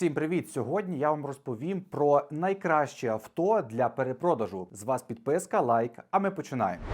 Всім привіт! Сьогодні я вам розповім про найкраще авто для перепродажу. З вас підписка, лайк, а ми починаємо.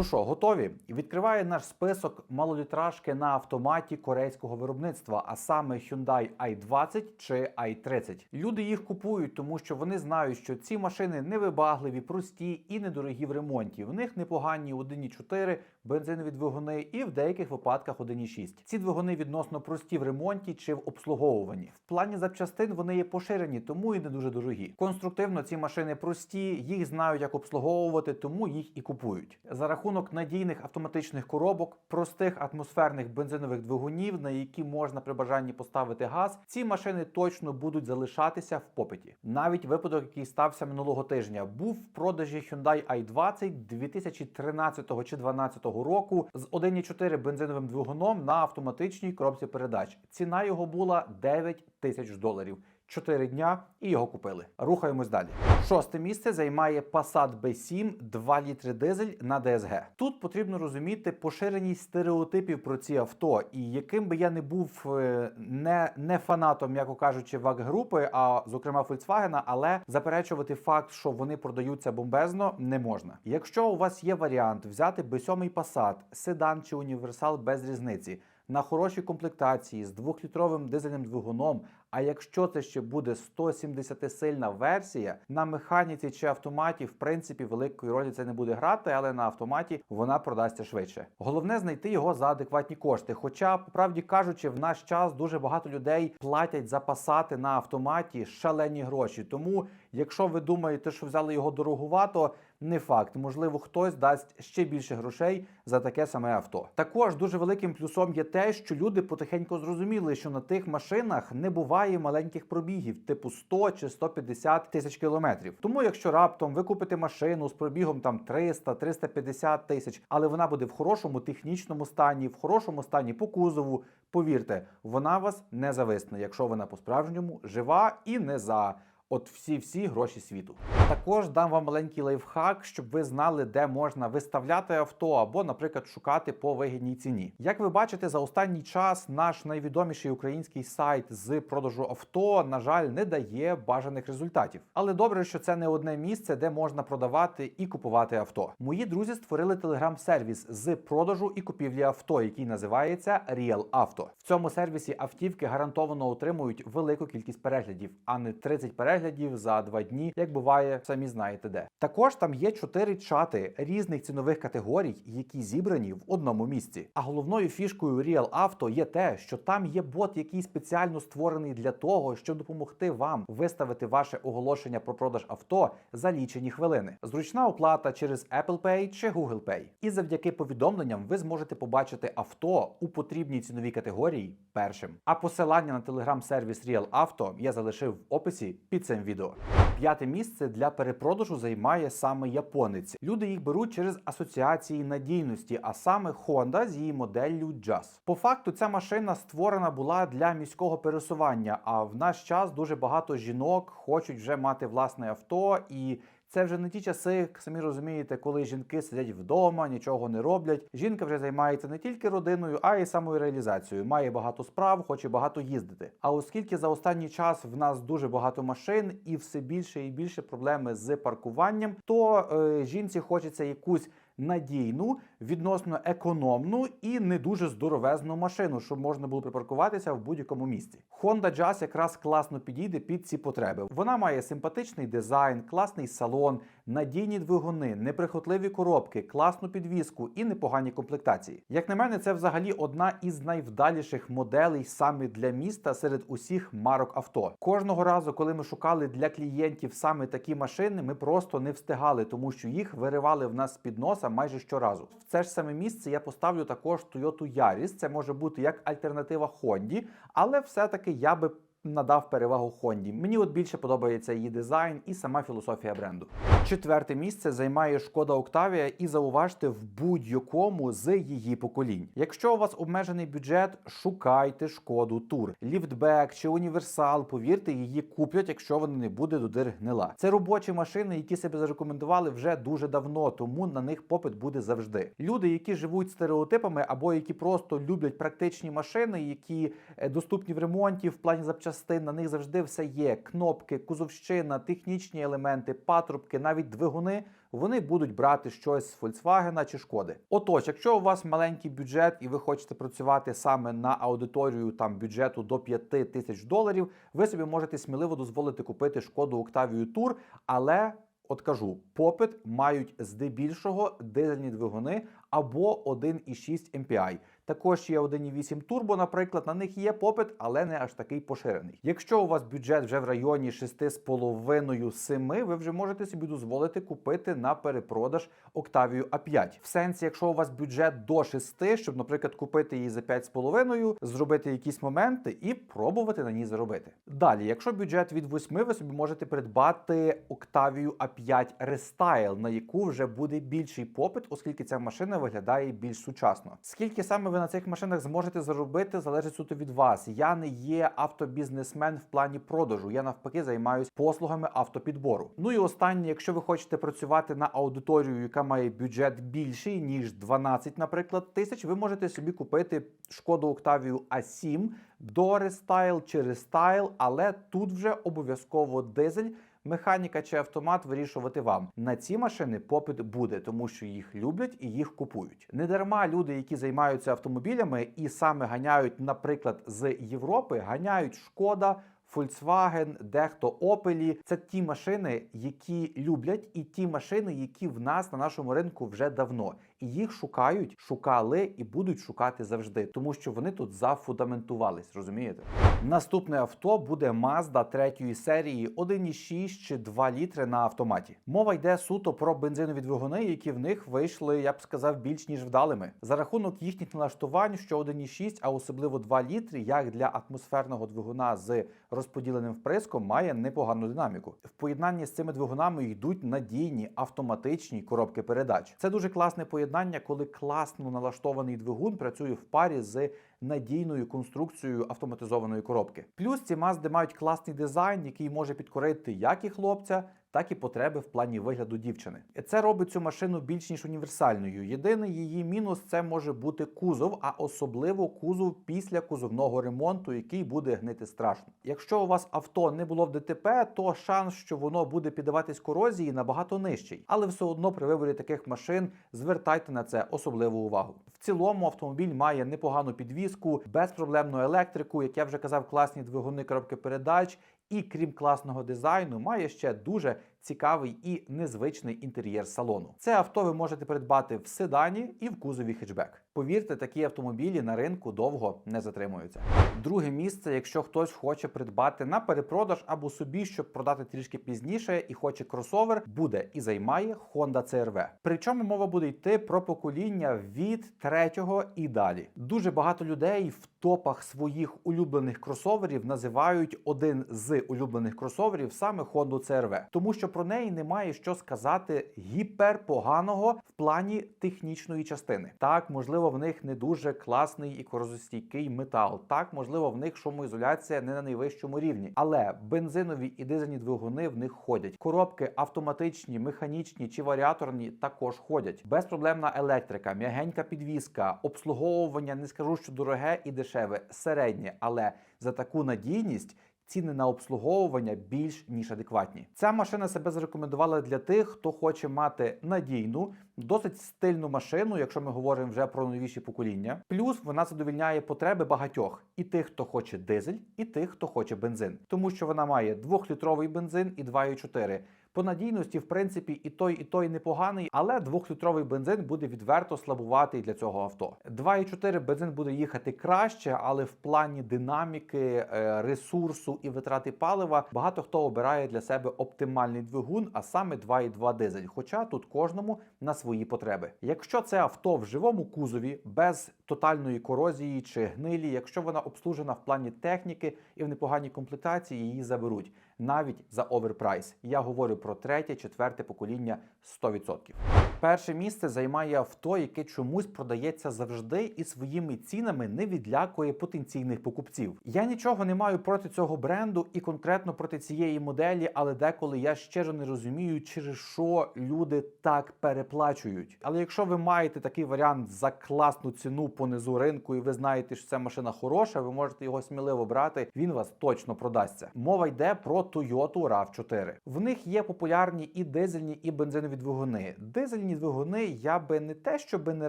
Ну що, готові? Відкриває наш список малолітражки на автоматі корейського виробництва, а саме Hyundai i20 чи i30. Люди їх купують, тому що вони знають, що ці машини невибагливі, прості і недорогі в ремонті. В них непогані 1.4 бензинові двигуни і в деяких випадках 1.6. Ці двигуни відносно прості в ремонті чи в обслуговуванні. В плані запчастин вони є поширені, тому і не дуже дорогі. Конструктивно ці машини прості, їх знають, як обслуговувати, тому їх і купують. За рахунок надійних автоматичних коробок, простих атмосферних бензинових двигунів, на які можна при бажанні поставити газ, ці машини точно будуть залишатися в попиті. Навіть випадок, який стався минулого тижня, був в продажі Hyundai i20 2013 чи 2012 року з 1.4 бензиновим двигуном на автоматичній коробці передач. Ціна його була 9 тисяч доларів. 4 дня і його купили. Рухаємось далі. Шосте місце займає Passat B7 2 літри дизель на DSG. Тут потрібно розуміти поширеність стереотипів про ці авто, і яким би я не був е, не, не фанатом, м'яко кажучи, ваг групи, а зокрема Volkswagen, але заперечувати факт, що вони продаються бомбезно, не можна. Якщо у вас є варіант взяти B7 Passat, седан чи універсал без різниці на хорошій комплектації з двохлітровим дизельним двигуном. А якщо це ще буде 170 сильна версія, на механіці чи автоматі, в принципі, великої ролі це не буде грати, але на автоматі вона продасться швидше. Головне знайти його за адекватні кошти. Хоча, по правді кажучи, в наш час дуже багато людей платять за пасати на автоматі шалені гроші. Тому, якщо ви думаєте, що взяли його дорогувато, не факт. Можливо, хтось дасть ще більше грошей за таке саме авто. Також дуже великим плюсом є те, що люди потихеньку зрозуміли, що на тих машинах не буває маленьких пробігів, типу 100 чи 150 тисяч кілометрів. Тому, якщо раптом ви купите машину з пробігом там 300-350 тисяч, але вона буде в хорошому технічному стані, в хорошому стані по кузову, повірте, вона вас не зависне, якщо вона по-справжньому жива і не за. От всі-всі гроші світу. Також дам вам маленький лайфхак, щоб ви знали, де можна виставляти авто або, наприклад, шукати по вигідній ціні. Як ви бачите, за останній час наш найвідоміший український сайт з продажу авто, на жаль, не дає бажаних результатів. Але добре, що це не одне місце, де можна продавати і купувати авто. Мої друзі створили телеграм-сервіс з продажу і купівлі авто, який називається Real Auto. В цьому сервісі автівки гарантовано отримують велику кількість переглядів, а не 30 переглядів переглядів за два дні, як буває, самі знаєте де. Також там є чотири чати різних цінових категорій, які зібрані в одному місці. А головною фішкою Real Auto є те, що там є бот, який спеціально створений для того, щоб допомогти вам виставити ваше оголошення про продаж авто за лічені хвилини. Зручна оплата через Apple Pay чи Google Pay. І завдяки повідомленням ви зможете побачити авто у потрібній ціновій категорії першим. А посилання на телеграм-сервіс Real Auto я залишив в описі під цим відео. П'яте місце для перепродажу займає саме японець. Люди їх беруть через асоціації надійності, а саме Honda з її моделлю Jazz. По факту, ця машина створена була для міського пересування. А в наш час дуже багато жінок хочуть вже мати власне авто і. Це вже не ті часи, самі розумієте, коли жінки сидять вдома, нічого не роблять. Жінка вже займається не тільки родиною, а й самою реалізацією. Має багато справ, хоче багато їздити. А оскільки за останній час в нас дуже багато машин і все більше і більше проблеми з паркуванням, то е, жінці хочеться якусь надійну, відносно економну і не дуже здоровезну машину, щоб можна було припаркуватися в будь-якому місці. Honda Jazz якраз класно підійде під ці потреби. Вона має симпатичний дизайн, класний салон, надійні двигуни, неприхотливі коробки, класну підвіску і непогані комплектації. Як на мене, це взагалі одна із найвдаліших моделей саме для міста серед усіх марок авто. Кожного разу, коли ми шукали для клієнтів саме такі машини, ми просто не встигали, тому що їх виривали в нас з під носа майже щоразу. В це ж саме місце я поставлю також Toyota Yaris. Це може бути як альтернатива Honді, але все-таки я би надав перевагу Хонді. Мені от більше подобається її дизайн і сама філософія бренду. Четверте місце займає шкода Октавія, і зауважте в будь-якому з її поколінь. Якщо у вас обмежений бюджет, шукайте шкоду тур, ліфтбек чи універсал. Повірте, її куплять, якщо вона не буде до дир гнила. Це робочі машини, які себе зарекомендували вже дуже давно, тому на них попит буде завжди. Люди, які живуть стереотипами, або які просто люблять практичні машини, які е, доступні в ремонті в плані запчастин. На них завжди все є: кнопки, кузовщина, технічні елементи, патрубки, навіть двигуни. Вони будуть брати щось з Volkswagen чи Шкоди. Отож, якщо у вас маленький бюджет і ви хочете працювати саме на аудиторію там бюджету до 5 тисяч доларів, ви собі можете сміливо дозволити купити шкоду Octavia Tour, але От кажу, попит мають здебільшого дизельні двигуни або 1,6 MPI. Також є 1,8 турбо, наприклад, на них є попит, але не аж такий поширений. Якщо у вас бюджет вже в районі 6,5-7, ви вже можете собі дозволити купити на перепродаж Octavia A5. В сенсі, якщо у вас бюджет до 6, щоб, наприклад, купити її за 5,5, зробити якісь моменти і пробувати на ній заробити. Далі, якщо бюджет від 8, ви собі можете придбати Octavia A5 Restyle, на яку вже буде більший попит, оскільки ця машина виглядає більш сучасно. Скільки саме ви на цих машинах зможете заробити, залежить суто від вас. Я не є автобізнесмен в плані продажу. Я навпаки займаюсь послугами автопідбору. Ну і останнє, якщо ви хочете працювати на аудиторію, яка має бюджет більший ніж 12, наприклад, тисяч, ви можете собі купити шкоду Octavia A7 до Restyle чи Restyle, але тут вже обов'язково дизель. Механіка чи автомат вирішувати вам. На ці машини попит буде, тому що їх люблять і їх купують. Не дарма люди, які займаються автомобілями і саме ганяють, наприклад, з Європи, ганяють шкода. Volkswagen, дехто Opel – це ті машини, які люблять, і ті машини, які в нас на нашому ринку вже давно. І їх шукають, шукали і будуть шукати завжди, тому що вони тут зафундаментувались. Розумієте? Наступне авто буде Mazda третьої серії 1,6 чи 2 літри на автоматі. Мова йде суто про бензинові двигуни, які в них вийшли, я б сказав, більш ніж вдалими. За рахунок їхніх налаштувань, що 1,6, а особливо 2 літри, як для атмосферного двигуна з розподіленим вприском, має непогану динаміку. В поєднанні з цими двигунами йдуть надійні автоматичні коробки передач. Це дуже класне поєднання, коли класно налаштований двигун працює в парі з надійною конструкцією автоматизованої коробки. Плюс ці мазди мають класний дизайн, який може підкорити як і хлопця, так і потреби в плані вигляду дівчини. Це робить цю машину більш ніж універсальною. Єдиний її мінус це може бути кузов, а особливо кузов після кузовного ремонту, який буде гнити страшно. Якщо у вас авто не було в ДТП, то шанс, що воно буде піддаватись корозії, набагато нижчий. Але все одно при виборі таких машин звертайте на це особливу увагу. В цілому автомобіль має непогану підвізку, безпроблемну електрику, як я вже казав, класні двигуни коробки передач. І крім класного дизайну, має ще дуже цікавий і незвичний інтер'єр салону. Це авто ви можете придбати в седані і в кузові хетчбек. Повірте, такі автомобілі на ринку довго не затримуються. Друге місце, якщо хтось хоче придбати на перепродаж або собі, щоб продати трішки пізніше, і хоче кросовер, буде і займає Honda CR-V. Причому мова буде йти про покоління від третього і далі. Дуже багато людей в топах своїх улюблених кросоверів називають один з улюблених кросоверів саме Honda CR-V. тому що про неї немає що сказати гіперпоганого в плані технічної частини. Так, можливо, в них не дуже класний і корозостійкий метал. Так, можливо, в них шумоізоляція не на найвищому рівні, але бензинові і дизельні двигуни в них ходять. Коробки автоматичні, механічні чи варіаторні також ходять. Безпроблемна електрика, м'ягенька підвізка, обслуговування не скажу, що дороге і дешеве, середнє, але за таку надійність. Ціни на обслуговування більш ніж адекватні. Ця машина себе зарекомендувала для тих, хто хоче мати надійну, досить стильну машину, якщо ми говоримо вже про новіші покоління. Плюс вона задовільняє потреби багатьох і тих, хто хоче дизель, і тих, хто хоче бензин, тому що вона має 2-літровий бензин і 2,4. По надійності, в принципі, і той, і той непоганий, але двохлітровий бензин буде відверто слабуватий для цього авто. 2,4 бензин буде їхати краще, але в плані динаміки, е, ресурсу і витрати палива багато хто обирає для себе оптимальний двигун, а саме 2,2 дизель. Хоча тут кожному на свої потреби. Якщо це авто в живому кузові без тотальної корозії чи гнилі, якщо вона обслужена в плані техніки і в непоганій комплектації, її заберуть навіть за оверпрайс. Я говорю про третє, четверте покоління 100%. Перше місце займає авто, яке чомусь продається завжди і своїми цінами не відлякує потенційних покупців. Я нічого не маю проти цього бренду і конкретно проти цієї моделі, але деколи я щиро не розумію, через що люди так переплачують. Але якщо ви маєте такий варіант за класну ціну понизу ринку, і ви знаєте, що ця машина хороша, ви можете його сміливо брати. Він вас точно продасться. Мова йде про Toyota RAV4. В них є популярні і дизельні, і бензинові двигуни. Дизельні двигуни я би не те, що би не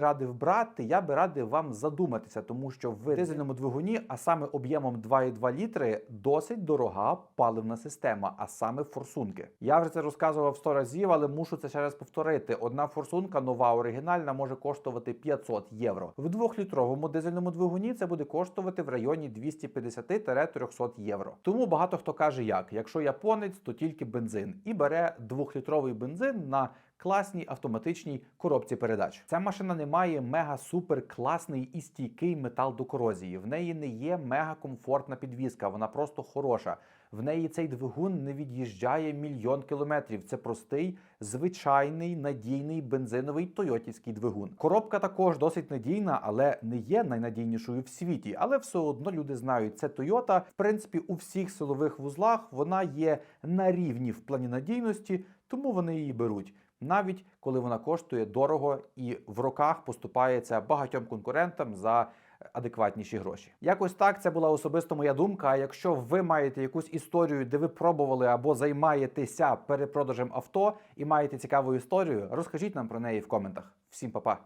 радив брати, я би радив вам задуматися, тому що в дизельному двигуні, а саме об'ємом 2,2 літри, досить дорога паливна система, а саме форсунки. Я вже це розказував 100 разів, але мушу це ще раз повторити. Одна форсунка нова оригінальна може коштувати 500 євро. В двохлітровому дизельному двигуні це буде коштувати в районі 250-300 євро. Тому багато хто каже, як якщо японець, то тільки бензин і бере двохлітровий бензин на класній автоматичній коробці передач. Ця машина не має мега супер класний і стійкий метал до корозії. В неї не є мега комфортна підвізка, вона просто хороша. В неї цей двигун не від'їжджає мільйон кілометрів. Це простий, звичайний надійний бензиновий тойотівський двигун. Коробка також досить надійна, але не є найнадійнішою в світі. Але все одно люди знають, це Toyota. В принципі, у всіх силових вузлах вона є на рівні в плані надійності, тому вони її беруть. Навіть коли вона коштує дорого і в роках поступається багатьом конкурентам за адекватніші гроші. Якось так це була особисто моя думка. А якщо ви маєте якусь історію, де ви пробували або займаєтеся перепродажем авто і маєте цікаву історію, розкажіть нам про неї в коментах. Всім па-па!